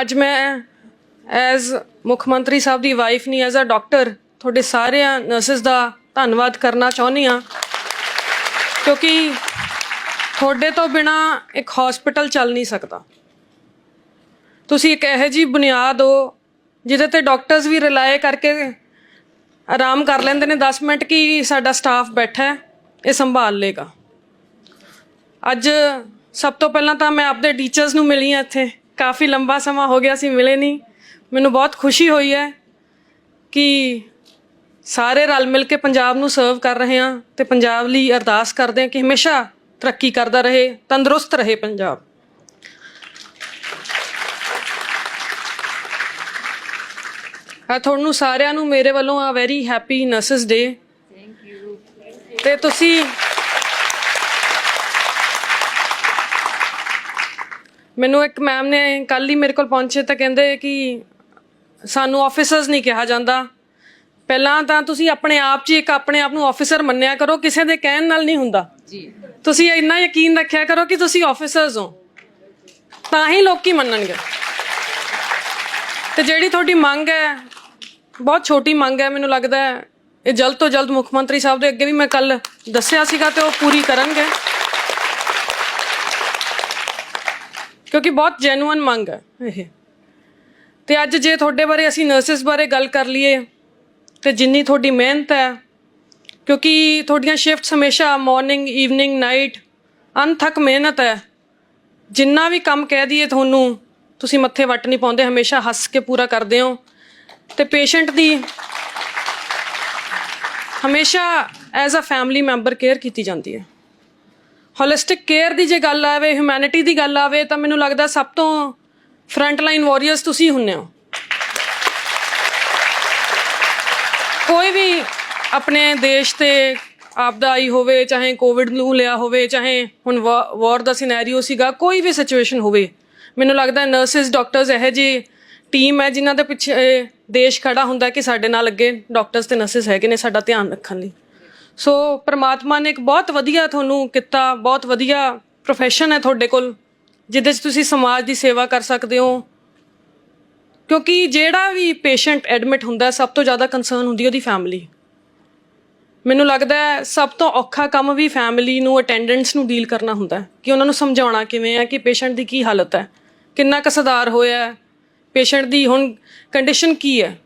ਅੱਜ ਮੈਂ ਐਜ਼ ਮੁੱਖ ਮੰਤਰੀ ਸਾਹਿਬ ਦੀ ਵਾਈਫ ਨਹੀਂ ਐਜ਼ ਅ ਡਾਕਟਰ ਤੁਹਾਡੇ ਸਾਰਿਆਂ ਨਰਸਿਸ ਦਾ ਧੰਨਵਾਦ ਕਰਨਾ ਚਾਹੁੰਦੀ ਹਾਂ। ਕਿਉਂਕਿ ਤੁਹਾਡੇ ਤੋਂ ਬਿਨਾ ਇੱਕ ਹਸਪੀਟਲ ਚੱਲ ਨਹੀਂ ਸਕਦਾ। ਤੁਸੀਂ ਇੱਕ ਇਹੋ ਜੀ ਬੁਨਿਆਦ ਹੋ, ਜਿਹਦੇ ਤੇ ਡਾਕਟਰਸ ਵੀ ਰਿਲਾਏ ਕਰਕੇ ਆਰਾਮ ਕਰ ਲੈਂਦੇ ਨੇ। 10 ਮਿੰਟ ਕਿ ਸਾਡਾ ਸਟਾਫ ਬੈਠਾ ਹੈ, ਇਹ ਸੰਭਾਲ ਲੇਗਾ ਅੱਜ ਸਭ ਤੋਂ ਪਹਿਲਾਂ ਤਾਂ ਮੈਂ ਆਪਦੇ ਟੀਚਰਸ ਨੂੰ ਮਿਲੀ ਹਾਂ ਇੱਥੇ। ਕਾਫੀ ਲੰਬਾ ਸਮਾਂ ਹੋ ਗਿਆ ਸੀ ਮਿਲੇ ਨਹੀਂ। ਮੈਨੂੰ ਬਹੁਤ ਖੁਸ਼ੀ ਹੋਈ ਹੈ ਕਿ ਸਾਰੇ ਰਲ ਮਿਲ ਕੇ ਪੰਜਾਬ ਨੂੰ ਸਰਵ ਕਰ ਰਹੇ ਹਾਂ ਤੇ ਪੰਜਾਬ ਲਈ ਅਰਦਾਸ ਕਰਦੇ ਹਾਂ ਕਿ ਹਮੇਸ਼ਾ ਤਰੱਕੀ ਕਰਦਾ ਰਹੇ ਤੰਦਰੁਸਤ ਰਹੇ ਪੰਜਾਬ। ਆ ਤੁਹਾਨੂੰ ਸਾਰਿਆਂ ਨੂੰ ਮੇਰੇ ਵੱਲੋਂ a very happy nurses day thank you ਤੇ ਤੁਸੀਂ ਮੈਨੂੰ ਇੱਕ ਮੈਮ ਨੇ ਕੱਲ ਹੀ ਮੇਰੇ ਕੋਲ ਪਹੁੰਚੇ ਤਾਂ ਕਹਿੰਦੇ ਕਿ ਸਾਨੂੰ ਆਫੀਸਰਸ ਨਹੀਂ ਕਿਹਾ ਜਾਂਦਾ। ਪਹਿਲਾਂ ਤਾਂ ਤੁਸੀਂ ਆਪਣੇ ਆਪ 'ਚ ਇੱਕ ਆਪਣੇ ਆਪ ਨੂੰ ਆਫੀਸਰ ਮੰਨਿਆ ਕਰੋ ਕਿਸੇ ਦੇ ਕਹਿਣ ਨਾਲ ਨਹੀਂ ਹੁੰਦਾ। ਜੀ। ਤੁਸੀਂ ਇੰਨਾ ਯਕੀਨ ਰੱਖਿਆ ਕਰੋ ਕਿ ਤੁਸੀਂ ਆਫੀਸਰਸ ਹੋ। ਤਾਂ ਹੀ ਲੋਕੀ ਮੰਨਣਗੇ। ਤੇ ਜਿਹੜੀ ਤੁਹਾਡੀ ਮੰਗ ਹੈ ਬਹੁਤ ਛੋਟੀ ਮੰਗ ਹੈ ਮੈਨੂੰ ਲੱਗਦਾ ਹੈ ਇਹ ਜਲਦ ਤੋਂ ਜਲਦ ਮੁੱਖ ਮੰਤਰੀ ਸਾਹਿਬ ਦੇ ਅੱਗੇ ਵੀ ਮੈਂ ਕੱਲ ਦੱਸਿਆ ਸੀਗਾ ਤੇ ਉਹ ਪੂਰੀ ਕਰਨਗੇ। ਕਿਉਂਕਿ ਬਹੁਤ ਜੈਨੂਇਨ ਮੰਗ ਹੈ ਇਹ। ਤੇ ਅੱਜ ਜੇ ਤੁਹਾਡੇ ਬਾਰੇ ਅਸੀਂ ਨਰਸਿਸ ਬਾਰੇ ਗੱਲ ਕਰ ਲਈਏ, ਤੇ ਜਿੰਨੀ ਤੁਹਾਡੀ ਮਿਹਨਤ ਹੈ, ਕਿਉਂਕਿ ਤੁਹਾਡੀਆਂ ਸ਼ਿਫਟਸ ਹਮੇਸ਼ਾ ਮਾਰਨਿੰਗ ਈਵਨਿੰਗ ਨਾਈਟ ਅਨਥਕ ਮਿਹਨਤ ਹੈ। ਜਿੰਨਾ ਵੀ ਕੰਮ ਕਹਿ ਦਈਏ ਤੁਹਾਨੂੰ, ਤੁਸੀਂ ਮੱਥੇ ਵੱਟ ਨਹੀਂ ਪਾਉਂਦੇ, ਹਮੇਸ਼ਾ ਹੱਸ ਕੇ ਪੂਰਾ ਕਰਦੇ ਹੋ। ਤੇ ਪੇਸ਼ੈਂਟ ਦੀ ਹਮੇਸ਼ਾ as a family member care ਕੀਤੀ ਜਾਂਦੀ ਹੈ। ਹੋਲਿਸਟਿਕ ਕੇਅਰ ਦੀ ਜੇ ਗੱਲ ਆਵੇ ਹਿਊਮੈਨਿਟੀ ਦੀ ਗੱਲ ਆਵੇ, ਤਾਂ ਮੈਨੂੰ ਲੱਗਦਾ ਸਭ ਤੋਂ ਫਰੰਟ ਲਾਈਨ ਵਾਰੀਅਰਸ ਤੁਸੀਂ ਹੁੰਨੇ ਹੋ। ਕੋਈ ਵੀ ਆਪਣੇ ਦੇਸ਼ ਤੇ ਆਪਦਾ ਆਈ ਹੋਵੇ, ਚਾਹੇ ਕੋਵਿਡ ਨੂੰ ਲਿਆ ਹੋਵੇ, ਚਾਹੇ ਹੁਣ ਵਾਰ ਦਾ ਸਿਨੈਰੀਓ ਸੀਗਾ, ਕੋਈ ਵੀ ਸਿਚੁਏਸ਼ਨ ਹੋਵੇ, ਮੈਨੂੰ ਲੱਗਦਾ ਨਰਸਿਸ ਡਾਕਟਰਸ ਇਹ ਜੀ ਟੀਮ ਹੈ ਜਿਨ੍ਹਾਂ ਦੇ ਪਿੱਛੇ ਦੇਸ਼ ਖੜਾ ਹੁੰਦਾ ਕਿ ਸਾਡੇ ਨਾਲ ਅੱਗੇ ਡਾਕਟਰਸ ਤੇ ਨਰਸਿਸ ਹੈਗੇ ਨੇ, ਸਾਡਾ ਧਿਆਨ ਰੱਖਣ ਲਈ। ਸੋ ਪ੍ਰਮਾਤਮਾ ਨੇ ਇੱਕ ਬਹੁਤ ਵਧੀਆ ਤੁਹਾਨੂੰ ਕੀਤਾ, ਬਹੁਤ ਵਧੀਆ ਪ੍ਰੋਫੈਸ਼ਨ ਹੈ ਤੁਹਾਡੇ ਕੋਲ, ਜਿਹਦੇ 'ਚ ਤੁਸੀਂ ਸਮਾਜ ਦੀ ਸੇਵਾ ਕਰ ਸਕਦੇ ਹੋ। ਕਿਉਂਕਿ ਜਿਹੜਾ ਵੀ ਪੇਸ਼ੈਂਟ ਐਡਮਿਟ ਹੁੰਦਾ, ਸਭ ਤੋਂ ਜ਼ਿਆਦਾ ਕੰਸਰਨ ਹੁੰਦੀ ਉਹਦੀ ਫੈਮਿਲੀ ਮੈਨੂੰ ਲੱਗਦਾ ਹੈ, ਸਭ ਤੋਂ ਔਖਾ ਕੰਮ ਵੀ ਫੈਮਿਲੀ ਨੂੰ ਅਟੈਂਡੈਂਟਸ ਨੂੰ ਡੀਲ ਕਰਨਾ ਹੁੰਦਾ ਕਿ ਉਹਨਾਂ ਨੂੰ ਸਮਝਾਉਣਾ ਕਿਵੇਂ ਹੈ, ਕਿ ਪੇਸ਼ੈਂਟ ਦੀ ਕੀ ਹਾਲਤ ਹੈ, ਕਿੰਨਾ ਕੁ ਸੁਧਾਰ ਹੋਇਆ ਹੈ ਪੇਸ਼ੈਂਟ ਦੀ ਹੁਣ ਕੰਡੀਸ਼ਨ ਕੀ ਹੈ।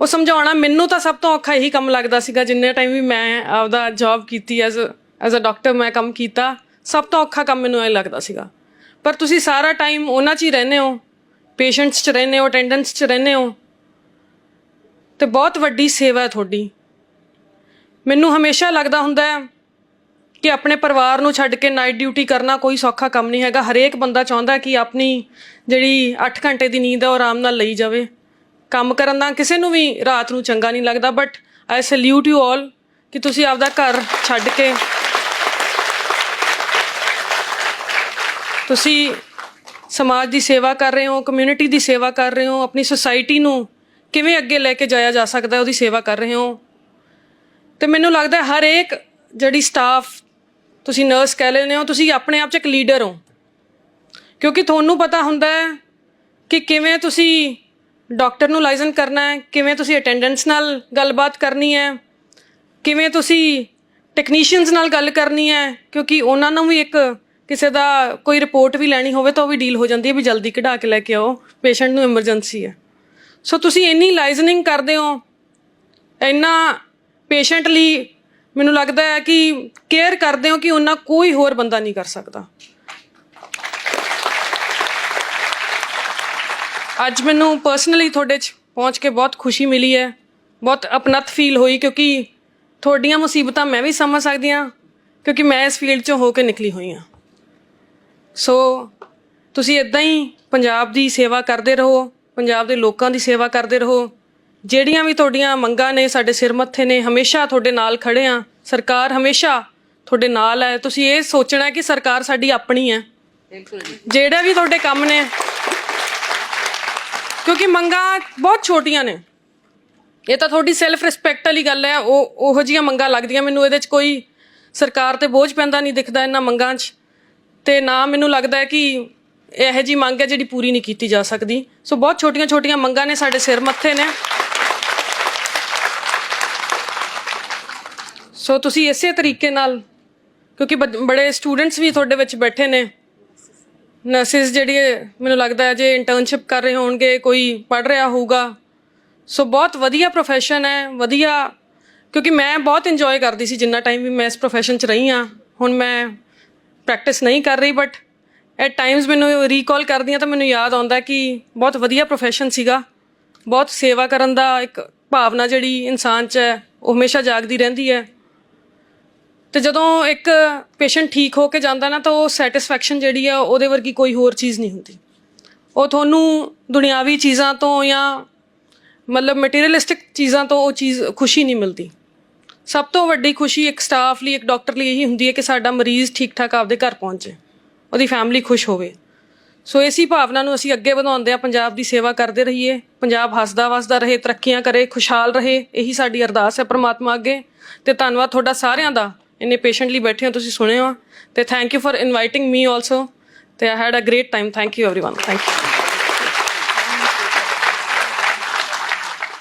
ਉਹ ਸਮਝਾਉਣਾ ਮੈਨੂੰ ਤਾਂ ਸਭ ਤੋਂ ਔਖਾ ਇਹੀ ਕੰਮ ਲੱਗਦਾ ਸੀਗਾ, ਜਿੰਨੇ ਟਾਈਮ ਵੀ ਮੈਂ ਆਪਦਾ ਜੌਬ ਕੀਤੀ ਐਜ਼ ਐਜ਼ ਅ ਡਾਕਟਰ ਮੈਂ ਕੰਮ ਕੀਤਾ, ਸਭ ਤੋਂ ਔਖਾ ਕੰਮ ਮੈਨੂੰ ਇਹ ਲੱਗਦਾ ਸੀਗਾ। ਪਰ ਤੁਸੀਂ ਸਾਰਾ ਟਾਈਮ ਉਹਨਾਂ 'ਚ ਹੀ ਰਹਿੰਦੇ ਹੋ ਪੇਸ਼ੈਂਟਸ 'ਚ ਰਹਿੰਦੇ ਹੋ ਅਟੈਂਡੈਂਟਸ 'ਚ ਰਹਿੰਦੇ ਹੋ, ਤੇ ਬਹੁਤ ਵੱਡੀ ਸੇਵਾ ਹੈ ਤੁਹਾਡੀ। ਮੈਨੂੰ ਹਮੇਸ਼ਾ ਲੱਗਦਾ ਹੁੰਦਾ ਹੈ ਕਿ ਆਪਣੇ ਪਰਿਵਾਰ ਨੂੰ ਛੱਡ ਕੇ ਨਾਈਟ ਡਿਊਟੀ ਕਰਨਾ ਕੋਈ ਸੌਖਾ ਕੰਮ ਨਹੀਂ ਹੈਗਾ। ਹਰੇਕ ਬੰਦਾ ਚਾਹੁੰਦਾ ਕਿ ਆਪਣੀ ਜਿਹੜੀ 8 ਘੰਟੇ ਦੀ ਨੀਂਦ ਹੈ ਉਹ ਆਰਾਮ ਨਾਲ ਲਈ ਜਾਵੇ। ਕੰਮ ਕਰਨ ਦਾ ਕਿਸੇ ਨੂੰ ਵੀ ਰਾਤ ਨੂੰ ਚੰਗਾ ਨਹੀਂ ਲੱਗਦਾ but I salute you all ਕਿ ਤੁਸੀਂ ਆਪਦਾ ਘਰ ਛੱਡ ਕੇ ਤੁਸੀਂ ਸਮਾਜ ਦੀ ਸੇਵਾ ਕਰ ਰਹੇ ਹੋ ਕਮਿਊਨਿਟੀ ਦੀ ਸੇਵਾ ਕਰ ਰਹੇ ਹੋ, ਆਪਣੀ ਸੁਸਾਇਟੀ ਨੂੰ ਕਿਵੇਂ ਅੱਗੇ ਲੈ ਕੇ ਜਾਇਆ ਜਾ ਸਕਦਾ, ਉਹਦੀ ਸੇਵਾ ਕਰ ਰਹੇ ਹੋ। ਤੇ ਮੈਨੂੰ ਲੱਗਦਾ ਹੈ ਹਰ ਇੱਕ ਜਿਹੜੀ ਸਟਾਫ ਤੁਸੀਂ ਨਰਸ ਕਹਿ ਲੈਂਦੇ ਹੋ, ਤੁਸੀਂ ਆਪਣੇ ਆਪ 'ਚ ਇੱਕ ਲੀਡਰ ਹੋ। ਕਿਉਂਕਿ ਤੁਹਾਨੂੰ ਪਤਾ ਹੁੰਦਾ ਹੈ ਕਿ ਕਿਵੇਂ ਤੁਸੀਂ ਡਾਕਟਰ ਨੂੰ ਲਾਇਸਨ ਕਰਨਾ ਹੈ? ਕਿਵੇਂ ਤੁਸੀਂ ਅਟੈਂਡੈਂਟਸ ਨਾਲ ਗੱਲਬਾਤ ਕਰਨੀ ਹੈ? ਕਿਵੇਂ ਤੁਸੀਂ ਟੈਕਨੀਸ਼ੀਅਨਸ ਨਾਲ ਗੱਲ ਕਰਨੀ ਹੈ? ਕਿਉਂਕਿ ਉਹਨਾਂ ਨੂੰ ਵੀ ਇੱਕ ਕਿਸੇ ਦਾ ਕੋਈ ਰਿਪੋਰਟ ਵੀ ਲੈਣੀ ਹੋਵੇ ਤਾਂ ਉਹ ਵੀ ਡੀਲ ਹੋ ਜਾਂਦੀ ਹੈ ਵੀ ਜਲਦੀ ਕਢਾ ਕੇ ਲੈ ਕੇ ਆਓ। ਪੇਸ਼ੈਂਟ ਨੂੰ ਐਮਰਜੈਂਸੀ ਹੈ। ਸੋ ਤੁਸੀਂ ਇੰਨੀ ਲਾਈਜ਼ਨਿੰਗ ਕਰਦੇ ਹੋ, ਇੰਨਾ ਪੇਸ਼ੈਂਟ ਲਈ ਮੈਨੂੰ ਲੱਗਦਾ ਹੈ ਕਿ ਕੇਅਰ ਕਰਦੇ ਹੋ ਕਿ ਉਹਨਾਂ ਕੋਈ ਹੋਰ ਬੰਦਾ ਨਹੀਂ ਕਰ ਸਕਦਾ। ਅੱਜ ਮੈਨੂੰ ਪਰਸਨਲੀ ਤੁਹਾਡੇ 'ਚ ਪਹੁੰਚ ਕੇ ਬਹੁਤ ਖੁਸ਼ੀ ਮਿਲੀ ਹੈ। ਬਹੁਤ ਅਪਨਤ ਫੀਲ ਹੋਈ ਕਿਉਂਕਿ ਤੁਹਾਡੀਆਂ ਮੁਸੀਬਤਾਂ ਮੈਂ ਵੀ ਸਮਝ ਸਕਦੀ ਹਾਂ ਕਿਉਂਕਿ ਮੈਂ ਇਸ ਫੀਲਡ 'ਚੋਂ ਹੋ ਕੇ ਨਿਕਲੀ ਹੋਈ ਹਾਂ। ਸੋ ਤੁਸੀਂ ਇਦਾਂ ਹੀ ਪੰਜਾਬ ਦੀ ਸੇਵਾ ਕਰਦੇ ਰਹੋ ਪੰਜਾਬ ਦੇ ਲੋਕਾਂ ਦੀ ਸੇਵਾ ਕਰਦੇ ਰਹੋ। ਜਿਹੜੀਆਂ ਵੀ ਤੁਹਾਡੀਆਂ ਮੰਗਾਂ ਨੇ ਸਾਡੇ ਸਿਰ ਮੱਥੇ ਨੇ ਹਮੇਸ਼ਾ ਤੁਹਾਡੇ ਨਾਲ ਖੜੇ ਆ ਸਰਕਾਰ ਹਮੇਸ਼ਾ ਤੁਹਾਡੇ ਨਾਲ ਹੈ। ਤੁਸੀਂ ਇਹ ਸੋਚਣਾ ਕਿ ਸਰਕਾਰ ਸਾਡੀ ਆਪਣੀ ਹੈ। ਬਿਲਕੁਲ ਜੀ। ਜਿਹੜੇ ਵੀ ਤੁਹਾਡੇ ਕੰਮ ਨੇ ਕਿਉਂਕਿ ਮੰਗਾਂ ਬਹੁਤ ਛੋਟੀਆਂ ਨੇ। ਇਹ ਤਾਂ ਤੁਹਾਡੀ ਸੈਲਫ ਰਿਸਪੈਕਟ ਵਾਲੀ ਗੱਲ ਹੈ। ਉਹ, ਉਹੋ ਜੀਆਂ ਮੰਗਾਂ ਲੱਗਦੀਆਂ। ਮੈਨੂੰ ਇਹਦੇ 'ਚ ਕੋਈ ਸਰਕਾਰ ਤੇ ਬੋਝ ਪੈਂਦਾ ਨਹੀਂ ਦਿਖਦਾ ਇਹਨਾਂ ਮੰਗਾਂ 'ਚ। ਤੇ ਨਾ ਮੈਨੂੰ ਲੱਗਦਾ ਹੈ ਕਿ ਇਹੋ ਜੀ ਮੰਗ ਹੈ ਜਿਹੜੀ ਪੂਰੀ ਨਹੀਂ ਕੀਤੀ ਜਾ ਸਕਦੀ। ਸੋ ਬਹੁਤ ਛੋਟੀਆਂ-ਛੋਟੀਆਂ ਮੰਗਾਂ ਨੇ ਸਾਡੇ ਸਿਰ ਮੱਥੇ ਨੇ। ਸੋ ਤੁਸੀਂ ਇਸੇ ਤਰੀਕੇ ਨਾਲ, ਕਿਉਂਕਿ ਬ- ਬੜੇ ਸਟੂਡੈਂਟਸ ਵੀ ਤੁਹਾਡੇ ਵਿੱਚ ਬੈਠੇ ਨੇ। ਨਰਸਿਸ ਜਿਹੜੀ ਹੈ, ਮੈਨੂੰ ਲੱਗਦਾ ਹੈ ਜੇ ਇੰਟਰਨਸ਼ਿਪ ਕਰ ਰਹੇ ਹੋਣਗੇ ਕੋਈ ਪੜ ਰਿਹਾ ਹੋਊਗਾ। ਸੋ ਬਹੁਤ ਵਧੀਆ profession ਹੈ ਵਧੀਆ ਕਿਉਂਕਿ ਮੈਂ ਬਹੁਤ ਇੰਜੋਏ ਕਰਦੀ ਸੀ ਜਿੰਨਾ ਟਾਈਮ ਵੀ ਮੈਂ ਇਸ profession 'ਚ ਰਹੀ ਹਾਂ। ਹੁਣ ਮੈਂ ਪ੍ਰੈਕਟਿਸ ਨਹੀਂ ਕਰ ਰਹੀ ਬਟ ਐਟ ਟਾਈਮਸ ਮੈਨੂੰ ਰੀਕਾਲ ਕਰਦੀ ਹਾਂ ਤਾਂ ਮੈਨੂੰ ਯਾਦ ਆਉਂਦਾ ਕਿ ਬਹੁਤ ਵਧੀਆ profession ਸੀਗਾ। ਬਹੁਤ ਸੇਵਾ ਕਰਨ ਦਾ ਇੱਕ ਭਾਵਨਾ ਜਿਹੜੀ ਇਨਸਾਨ 'ਚ ਹੈ ਉਹ ਹਮੇਸ਼ਾ ਜਾਗਦੀ ਰਹਿੰਦੀ ਹੈ। ਤੇ ਜਦੋਂ ਇੱਕ ਪੇਸ਼ੈਂਟ ਠੀਕ ਹੋ ਕੇ ਜਾਂਦਾ ਨਾ ਤਾਂ ਉਹ ਸੈਟੀਸਫੈਕਸ਼ਨ ਜਿਹੜੀ ਆ, ਉਹਦੇ ਵਰਗੀ ਕੋਈ ਹੋਰ ਚੀਜ਼ ਨਹੀਂ ਹੁੰਦੀ। ਉਹ ਤੁਹਾਨੂੰ ਦੁਨਿਆਵੀ ਚੀਜ਼ਾਂ ਤੋਂ ਜਾਂ ਮਤਲਬ ਮਟੀਰੀਅਲਿਸਟਿਕ ਚੀਜ਼ਾਂ ਤੋਂ ਉਹ ਚੀਜ਼ ਖੁਸ਼ੀ ਨਹੀਂ ਮਿਲਦੀ। ਸਭ ਤੋਂ ਵੱਡੀ ਖੁਸ਼ੀ ਇੱਕ ਸਟਾਫ ਲਈ, ਇੱਕ ਡਾਕਟਰ ਲਈ ਇਹੀ ਹੁੰਦੀ ਹੈ ਕਿ ਸਾਡਾ ਮਰੀਜ਼ ਠੀਕ ਠਾਕ ਆਪਦੇ ਘਰ ਪਹੁੰਚੇ, ਉਹਦੀ ਫੈਮਿਲੀ ਖੁਸ਼ ਹੋਵੇ। ਸੋ ਇਸੀ ਭਾਵਨਾ ਨੂੰ ਅਸੀਂ ਅੱਗੇ ਵਧਾਉਂਦੇ ਆ ਪੰਜਾਬ ਦੀ ਸੇਵਾ ਕਰਦੇ ਰਹੀਏ, ਪੰਜਾਬ ਹੱਸਦਾ ਵਸਦਾ ਰਹੇ, ਤਰੱਕੀਆਂ ਕਰੇ, ਖੁਸ਼ਹਾਲ ਰਹੇ, ਇਹੀ ਸਾਡੀ ਅਰਦਾਸ ਹੈ ਪ੍ਰਮਾਤਮਾ ਅੱਗੇ। ਤੇ ਧੰਨਵਾਦ ਤੁਹਾਡਾ ਸਾਰਿਆਂ ਦਾ। ਇੰਨੇ ਪੇਸ਼ੈਂਟਲੀ ਬੈਠੇ ਹੋ, ਤੁਸੀਂ ਸੁਣਿਆ ਤੇ thank you for inviting me also ਤੇ I had a great time thank you everyone thank you